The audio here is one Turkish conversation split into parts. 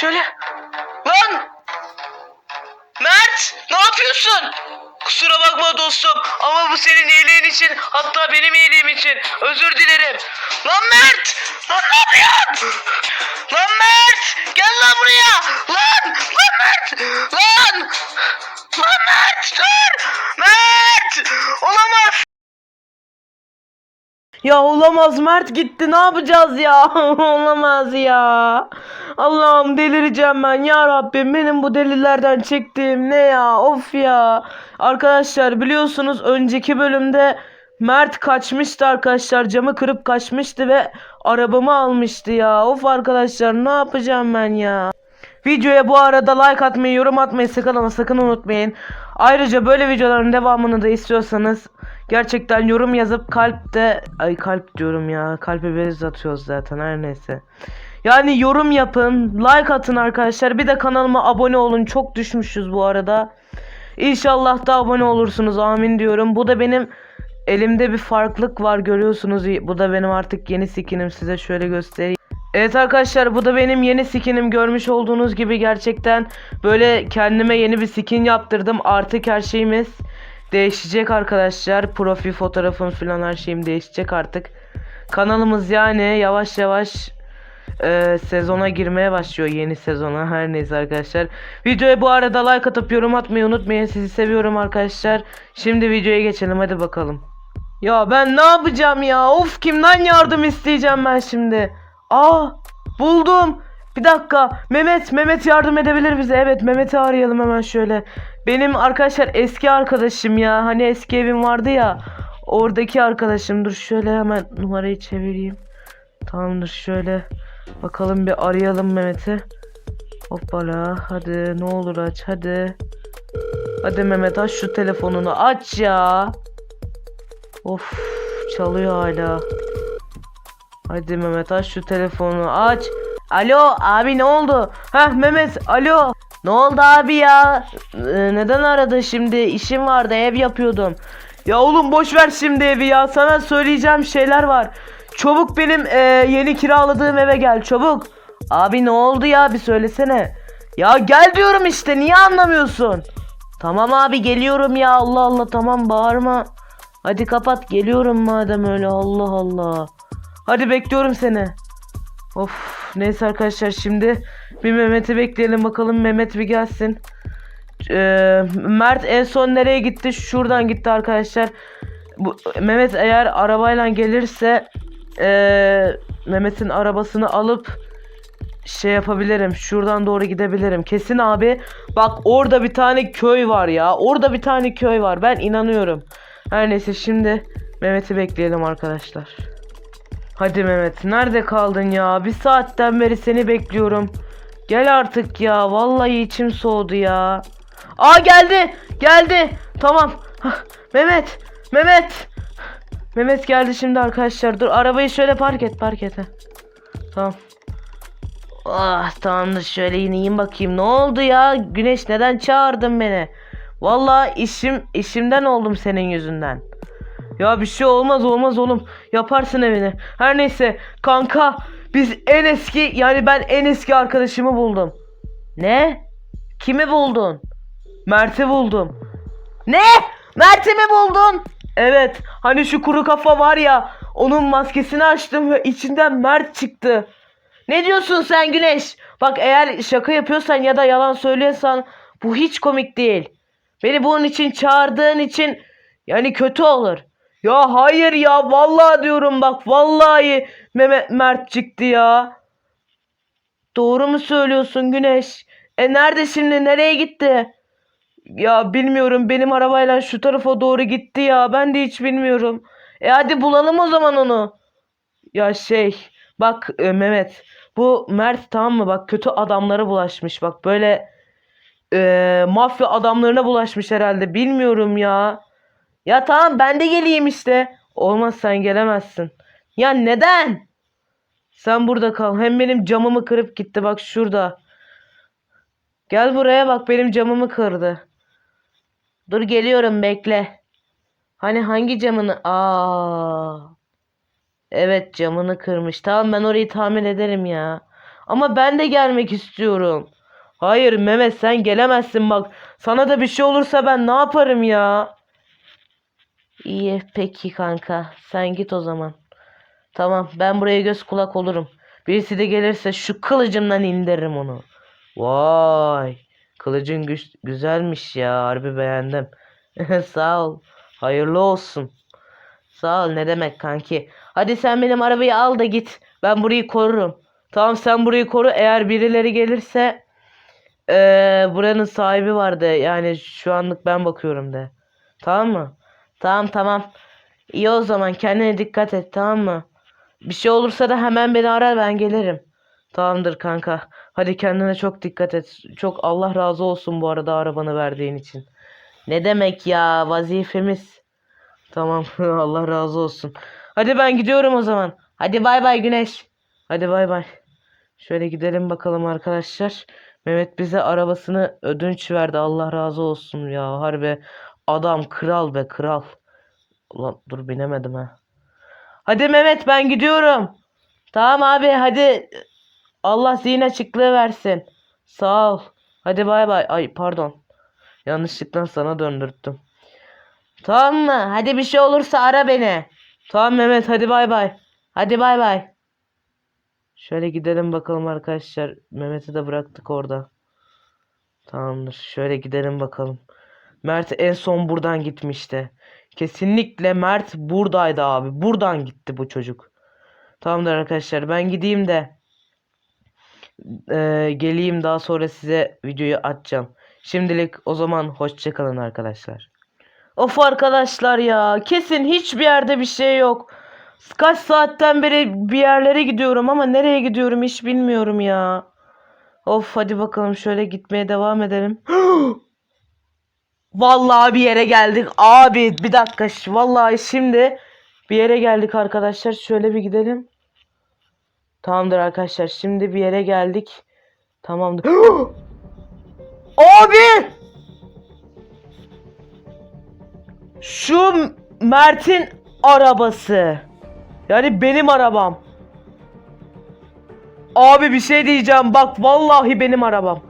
Şöyle. Lan! Mert! Ne yapıyorsun? Kusura bakma dostum ama bu senin iyiliğin için hatta benim iyiliğim için özür dilerim. Lan Mert! Lan ne yapıyorsun? Lan Mert! Gel lan buraya! Lan! Lan Mert! Lan! Lan Mert! Dur! Mert! Olamaz! Ya olamaz Mert gitti ne yapacağız ya? olamaz ya. Allah'ım delireceğim ben ya Rabbim benim bu delillerden çektiğim ne ya of ya. Arkadaşlar biliyorsunuz önceki bölümde Mert kaçmıştı arkadaşlar camı kırıp kaçmıştı ve arabamı almıştı ya. Of arkadaşlar ne yapacağım ben ya. Videoya bu arada like atmayı, yorum atmayı sakın ama sakın unutmayın. Ayrıca böyle videoların devamını da istiyorsanız gerçekten yorum yazıp kalpte ay kalp diyorum ya. Kalpe bez atıyoruz zaten her neyse. Yani yorum yapın, like atın arkadaşlar. Bir de kanalıma abone olun. Çok düşmüşüz bu arada. İnşallah da abone olursunuz. Amin diyorum. Bu da benim elimde bir farklılık var görüyorsunuz. Bu da benim artık yeni skinim. Size şöyle göstereyim. Evet arkadaşlar bu da benim yeni skinim. Görmüş olduğunuz gibi gerçekten böyle kendime yeni bir skin yaptırdım. Artık her şeyimiz değişecek arkadaşlar. Profil fotoğrafım falan her şeyim değişecek artık. Kanalımız yani yavaş yavaş e, sezona girmeye başlıyor. Yeni sezona her neyse arkadaşlar. Videoya bu arada like atıp yorum atmayı unutmayın. Sizi seviyorum arkadaşlar. Şimdi videoya geçelim hadi bakalım. Ya ben ne yapacağım ya? Of kimden yardım isteyeceğim ben şimdi Aa buldum. Bir dakika. Mehmet, Mehmet yardım edebilir bize. Evet, Mehmet'i arayalım hemen şöyle. Benim arkadaşlar eski arkadaşım ya. Hani eski evim vardı ya. Oradaki arkadaşım. Dur şöyle hemen numarayı çevireyim. Tamamdır şöyle. Bakalım bir arayalım Mehmet'i. Hoppala. Hadi ne olur aç hadi. Hadi Mehmet aç şu telefonunu aç ya. Of çalıyor hala. Hadi Mehmet aç şu telefonu aç. Alo abi ne oldu? Heh Mehmet alo. Ne oldu abi ya? Ee, neden aradın şimdi? İşim vardı ev yapıyordum. Ya oğlum boş ver şimdi evi ya. Sana söyleyeceğim şeyler var. Çabuk benim e, yeni kiraladığım eve gel çabuk. Abi ne oldu ya bir söylesene. Ya gel diyorum işte niye anlamıyorsun? Tamam abi geliyorum ya Allah Allah tamam bağırma. Hadi kapat geliyorum madem öyle Allah Allah. Hadi bekliyorum seni. Of neyse arkadaşlar şimdi bir Mehmet'i bekleyelim bakalım Mehmet bir gelsin. Ee, Mert en son nereye gitti? Şuradan gitti arkadaşlar. Bu, Mehmet eğer arabayla gelirse ee, Mehmet'in arabasını alıp şey yapabilirim. Şuradan doğru gidebilirim. Kesin abi. Bak orada bir tane köy var ya. Orada bir tane köy var. Ben inanıyorum. Her neyse şimdi Mehmet'i bekleyelim arkadaşlar. Hadi Mehmet nerede kaldın ya? Bir saatten beri seni bekliyorum. Gel artık ya. Vallahi içim soğudu ya. Aa geldi. Geldi. Tamam. Mehmet. Mehmet. Mehmet geldi şimdi arkadaşlar. Dur arabayı şöyle park et park et. Tamam. Ah tamamdır şöyle ineyim bakayım. Ne oldu ya? Güneş neden çağırdın beni? Vallahi işim işimden oldum senin yüzünden. Ya bir şey olmaz olmaz oğlum. Yaparsın evini. Her neyse kanka biz en eski yani ben en eski arkadaşımı buldum. Ne? Kimi buldun? Mert'i buldum. Ne? Mert'i mi buldun? Evet. Hani şu kuru kafa var ya onun maskesini açtım ve içinden Mert çıktı. Ne diyorsun sen Güneş? Bak eğer şaka yapıyorsan ya da yalan söylüyorsan bu hiç komik değil. Beni bunun için çağırdığın için yani kötü olur. Ya hayır ya vallahi diyorum bak vallahi Mehmet Mert çıktı ya. Doğru mu söylüyorsun Güneş? E nerede şimdi nereye gitti? Ya bilmiyorum benim arabayla şu tarafa doğru gitti ya ben de hiç bilmiyorum. E hadi bulalım o zaman onu. Ya şey bak e, Mehmet bu Mert tamam mı bak kötü adamlara bulaşmış bak böyle e, mafya adamlarına bulaşmış herhalde bilmiyorum ya. Ya tamam ben de geleyim işte. Olmaz sen gelemezsin. Ya neden? Sen burada kal. Hem benim camımı kırıp gitti bak şurada. Gel buraya bak benim camımı kırdı. Dur geliyorum bekle. Hani hangi camını? Aa. Evet camını kırmış. Tamam ben orayı tamir ederim ya. Ama ben de gelmek istiyorum. Hayır Mehmet sen gelemezsin bak. Sana da bir şey olursa ben ne yaparım ya? İyi peki kanka. Sen git o zaman. Tamam ben buraya göz kulak olurum. Birisi de gelirse şu kılıcımdan indiririm onu. Vay. Kılıcın güç güzelmiş ya. Harbi beğendim. Sağ ol. Hayırlı olsun. Sağ ol ne demek kanki. Hadi sen benim arabayı al da git. Ben burayı korurum. Tamam sen burayı koru. Eğer birileri gelirse eee, buranın sahibi vardı. Yani şu anlık ben bakıyorum de. Tamam mı? Tamam tamam. İyi o zaman kendine dikkat et tamam mı? Bir şey olursa da hemen beni ara ben gelirim. Tamamdır kanka. Hadi kendine çok dikkat et. Çok Allah razı olsun bu arada arabanı verdiğin için. Ne demek ya vazifemiz. Tamam Allah razı olsun. Hadi ben gidiyorum o zaman. Hadi bay bay Güneş. Hadi bay bay. Şöyle gidelim bakalım arkadaşlar. Mehmet bize arabasını ödünç verdi. Allah razı olsun ya. Harbi adam kral be kral. Ulan dur binemedim ha. Hadi Mehmet ben gidiyorum. Tamam abi hadi. Allah zihin açıklığı versin. Sağ ol. Hadi bay bay. Ay pardon. Yanlışlıkla sana döndürttüm. Tamam mı? Hadi bir şey olursa ara beni. Tamam Mehmet hadi bay bay. Hadi bay bay. Şöyle gidelim bakalım arkadaşlar. Mehmet'i de bıraktık orada. Tamamdır. Şöyle gidelim bakalım. Mert en son buradan gitmişti. Kesinlikle Mert buradaydı abi. Buradan gitti bu çocuk. Tamamdır arkadaşlar. Ben gideyim de eee, geleyim daha sonra size videoyu açacağım. Şimdilik o zaman hoşçakalın arkadaşlar. Of arkadaşlar ya. Kesin hiçbir yerde bir şey yok. Kaç saatten beri bir yerlere gidiyorum ama nereye gidiyorum hiç bilmiyorum ya. Of hadi bakalım şöyle gitmeye devam edelim. Vallahi bir yere geldik. Abi bir dakika. Vallahi şimdi bir yere geldik arkadaşlar. Şöyle bir gidelim. Tamamdır arkadaşlar. Şimdi bir yere geldik. Tamamdır. Abi! Şu Mert'in arabası. Yani benim arabam. Abi bir şey diyeceğim. Bak vallahi benim arabam.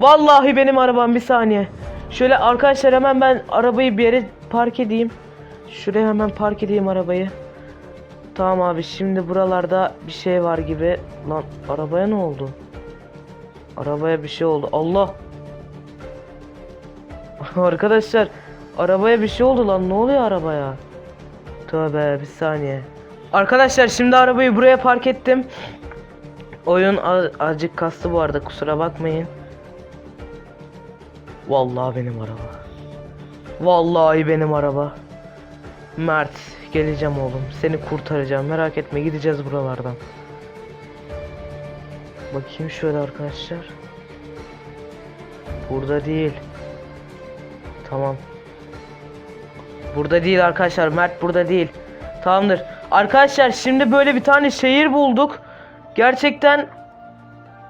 Vallahi benim arabam. Bir saniye. Şöyle arkadaşlar hemen ben arabayı bir yere park edeyim. Şuraya hemen park edeyim arabayı. Tamam abi şimdi buralarda bir şey var gibi. Lan arabaya ne oldu? Arabaya bir şey oldu. Allah. Arkadaşlar arabaya bir şey oldu lan. Ne oluyor arabaya? Tövbe bir saniye. Arkadaşlar şimdi arabayı buraya park ettim. Oyun azıcık kastı bu arada kusura bakmayın. Vallahi benim araba. Vallahi benim araba. Mert geleceğim oğlum. Seni kurtaracağım. Merak etme gideceğiz buralardan. Bakayım şöyle arkadaşlar. Burada değil. Tamam. Burada değil arkadaşlar. Mert burada değil. Tamamdır. Arkadaşlar şimdi böyle bir tane şehir bulduk. Gerçekten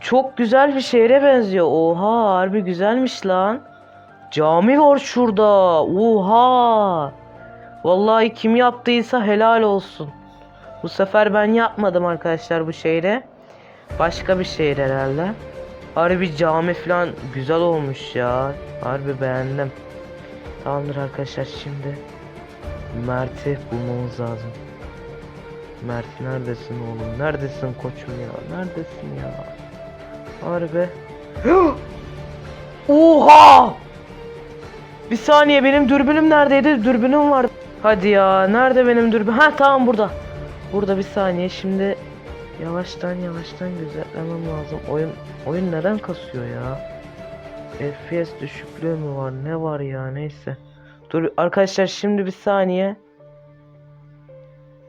çok güzel bir şehre benziyor. Oha harbi güzelmiş lan. Cami var şurada. Oha. Vallahi kim yaptıysa helal olsun. Bu sefer ben yapmadım arkadaşlar bu şehre. Başka bir şehir herhalde. Harbi cami falan güzel olmuş ya. Harbi beğendim. Tamamdır arkadaşlar şimdi Mert'i bulmamız lazım. Mert neredesin oğlum? Neredesin koçum ya? Neredesin ya? Harbi. Oha! Bir saniye benim dürbünüm neredeydi? Dürbünüm var. Hadi ya nerede benim dürbün? Ha tamam burada. Burada bir saniye şimdi yavaştan yavaştan gözetlemem lazım. Oyun oyun neden kasıyor ya? FPS düşüklüğü mü var? Ne var ya? Neyse. Dur arkadaşlar şimdi bir saniye.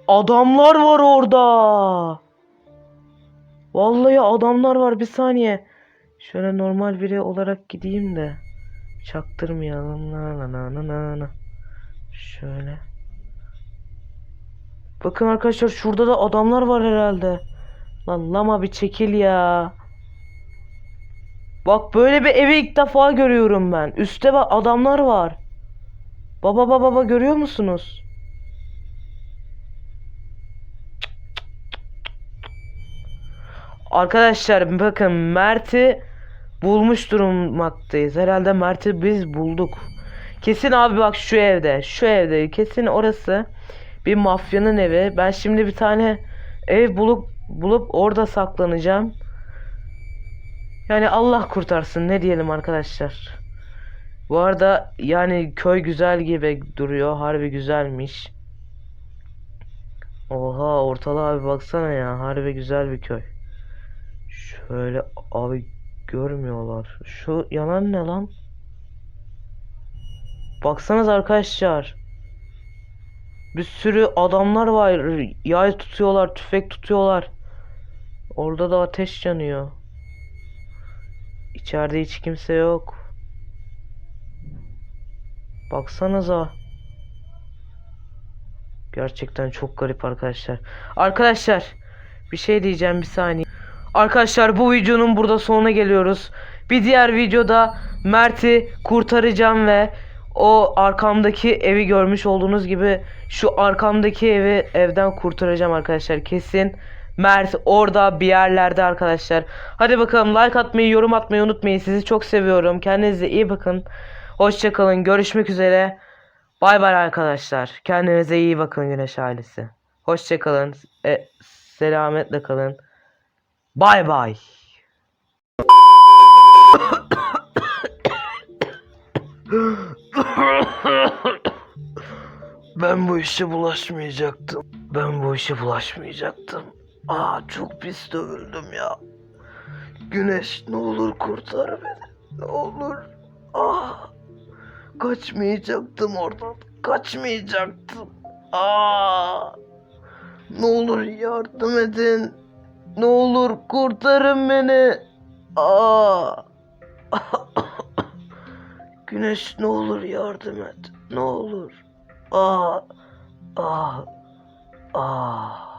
Adamlar var orada. Vallahi adamlar var bir saniye. Şöyle normal biri olarak gideyim de. Çaktırmayalım. Na na na na na. Şöyle. Bakın arkadaşlar şurada da adamlar var herhalde. Lan lama bir çekil ya. Bak böyle bir evi ilk defa görüyorum ben. Üste bak adamlar var. Baba baba baba görüyor musunuz? Arkadaşlar bakın Mert'i bulmuş durummaktayız. Herhalde Mert'i biz bulduk. Kesin abi bak şu evde. Şu evde. Kesin orası bir mafyanın evi. Ben şimdi bir tane ev bulup bulup orada saklanacağım. Yani Allah kurtarsın ne diyelim arkadaşlar. Bu arada yani köy güzel gibi duruyor. Harbi güzelmiş. Oha ortalığa abi baksana ya. Harbi güzel bir köy. Şöyle abi görmüyorlar. Şu yanan ne lan? Baksanız arkadaşlar. Bir sürü adamlar var. Yay tutuyorlar, tüfek tutuyorlar. Orada da ateş yanıyor. İçeride hiç kimse yok. Baksanıza. Gerçekten çok garip arkadaşlar. Arkadaşlar bir şey diyeceğim bir saniye. Arkadaşlar bu videonun burada sonuna geliyoruz. Bir diğer videoda Mert'i kurtaracağım ve o arkamdaki evi görmüş olduğunuz gibi şu arkamdaki evi evden kurtaracağım arkadaşlar. Kesin Mert orada bir yerlerde arkadaşlar. Hadi bakalım like atmayı, yorum atmayı unutmayın. Sizi çok seviyorum. Kendinize iyi bakın. Hoşçakalın. Görüşmek üzere. Bay bay arkadaşlar. Kendinize iyi bakın Güneş ailesi. Hoşçakalın. E, selametle kalın. Bay bay. Ben bu işe bulaşmayacaktım. Ben bu işe bulaşmayacaktım. Aa çok pis dövüldüm ya. Güneş ne olur kurtar beni. Ne olur. Ah. Kaçmayacaktım oradan. Kaçmayacaktım. Aa. Ne olur yardım edin. Ne olur kurtarın beni. Aa. Güneş ne olur yardım et. Ne olur. Aa. Aa. Aa.